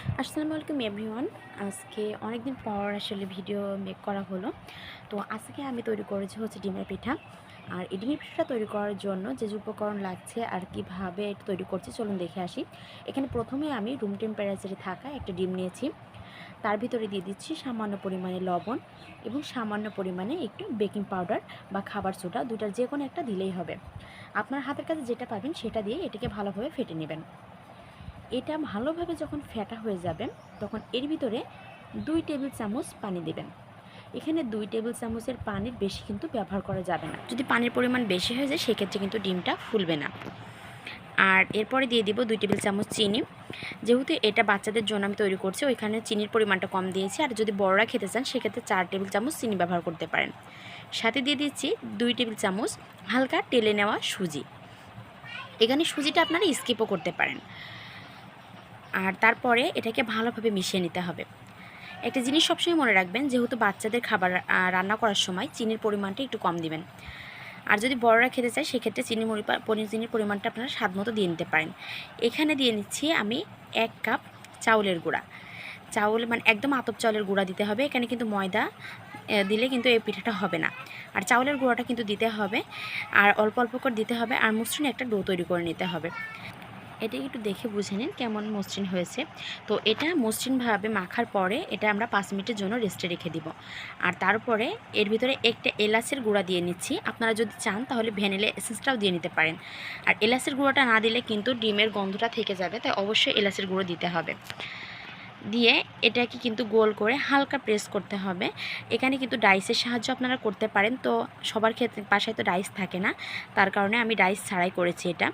আসসালামু আলাইকুম এভরিওয়ান আজকে অনেকদিন পর আসলে ভিডিও মেক করা হলো। তো আজকে আমি তৈরি করেছি হচ্ছে ডিমের পিঠা। আর এই ডিমের পিঠাটা তৈরি করার জন্য যে যে উপকরণ লাগছে আর কীভাবে এটা তৈরি করছি, চলুন দেখে আসি। এখানে প্রথমে আমি রুম টেম্পারেচারে থাকা একটা ডিম নিয়েছি। তার ভিতরে দিয়ে দিচ্ছি সামান্য পরিমাণে লবণ এবং সামান্য পরিমাণে একটু বেকিং পাউডার বা খাবার সোডা দুটার যে কোনো একটা দিলেই হবে। আপনার হাতের কাছে যেটা পাবেন সেটা দিয়ে এটাকে ভালোভাবে ফেটে নেবেন। এটা ভালোভাবে যখন ফেটা হয়ে যাবে, তখন এর ভিতরে দুই টেবিল চামচ পানি দেবেন। এখানে দুই টেবিল চামচের পানির বেশি কিন্তু ব্যবহার করা যাবে না। যদি পানির পরিমাণ বেশি হয়ে যায়, সেক্ষেত্রে কিন্তু ডিমটা ফুলবে না। আর এরপরে দিয়ে দিব দুই টেবিল চামচ চিনি। যেহেতু এটা বাচ্চাদের জন্য আমি তৈরি করছি, ওইখানে চিনির পরিমাণটা কম দিয়েছি। আর যদি বড়রা খেতে চান, সেক্ষেত্রে চার টেবিল চামচ চিনি ব্যবহার করতে পারেন। সাথে দিয়ে দিচ্ছি দুই টেবিল চামচ হালকা টেলে নেওয়া সুজি। এখানে সুজিটা আপনারা স্কিপও করতে পারেন। আর তারপরে এটাকে ভালোভাবে মিশিয়ে নিতে হবে। একটা জিনিস সবসময় মনে রাখবেন, যেহেতু বাচ্চাদের খাবার রান্না করার সময় চিনির পরিমাণটা একটু কম দিবেন। আর যদি বড়রা খেতে চায়, সেক্ষেত্রে চিনি চিনির পরিমাণটা আপনারা স্বাদ মতো দিয়ে নিতে পারেন। এখানে দিয়ে নিচ্ছি আমি এক কাপ চাউলের গুঁড়া। চাউল মানে একদম আতপ চাউলের গুঁড়া দিতে হবে, এখানে কিন্তু ময়দা দিলে কিন্তু এই পিঠাটা হবে না। আর চাউলের গুঁড়াটা কিন্তু দিতে হবে, আর অল্প অল্প করে দিতে হবে, আর মসৃণ একটা ডো তৈরি করে নিতে হবে। এটা একটু দেখে বুঝে নিন কেমন মসৃণ হয়েছে। তো এটা মসৃণভাবে মাখার পরে এটা আমরা পাঁচ মিনিটের জন্য রেস্টে রেখে দিব। আর তারপরে এর ভিতরে একটা এলাচের গুঁড়া দিয়ে নিচ্ছি। আপনারা যদি চান তাহলে ভ্যানিলা এসেন্সটাও দিয়ে নিতে পারেন। আর এলাচের গুঁড়োটা না দিলে কিন্তু ডিমের গন্ধটা থেকে যাবে, তাই অবশ্যই এলাচের গুঁড়ো দিতে হবে। দিয়ে এটাকে কিন্তু গোল করে হালকা প্রেস করতে হবে। এখানে কিন্তু ডাইসের সাহায্য আপনারা করতে পারেন। তো সবার ক্ষেত্রে বাসায় তো ডাইস থাকে না। তার কারণে আমি ডাইস ছাড়াই করেছি এটা।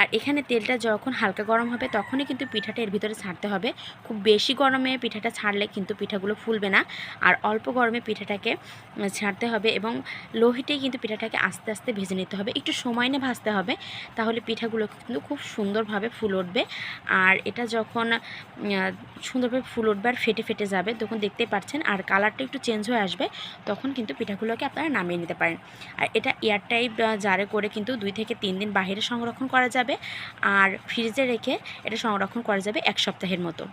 আর এখানে তেলটা যখন হালকা গরম হবে, তখনই কিন্তু পিঠাটা এর ভিতরে ছাড়তে হবে। খুব বেশি গরমে পিঠাটা ছাড়লে কিন্তু পিঠাগুলো ফুলবে না। আর অল্প গরমে পিঠাটাকে ছাড়তে হবে এবং লো হিটেই কিন্তু পিঠাটাকে আস্তে আস্তে ভেজে নিতে হবে। একটু সময় নিয়ে ভাজতে হবে, তাহলে পিঠাগুলো কিন্তু খুব সুন্দরভাবে ফুল উঠবে। আর এটা যখন সুন্দরভাবে ফুল উঠবে আর ফেটে ফেটে যাবে, তখন দেখতেই পাচ্ছেন, আর কালারটা একটু চেঞ্জ হয়ে আসবে, তখন কিন্তু পিঠাগুলোকে আপনারা নামিয়ে নিতে পারেন। আর এটা এয়ার টাইপ জারে করে কিন্তু দুই থেকে তিন দিন বাইরে সংরক্ষণ করা যাবে আর ফ্রিজে রেখে এটা সংরক্ষণ করা যাবে এক সপ্তাহের মতো।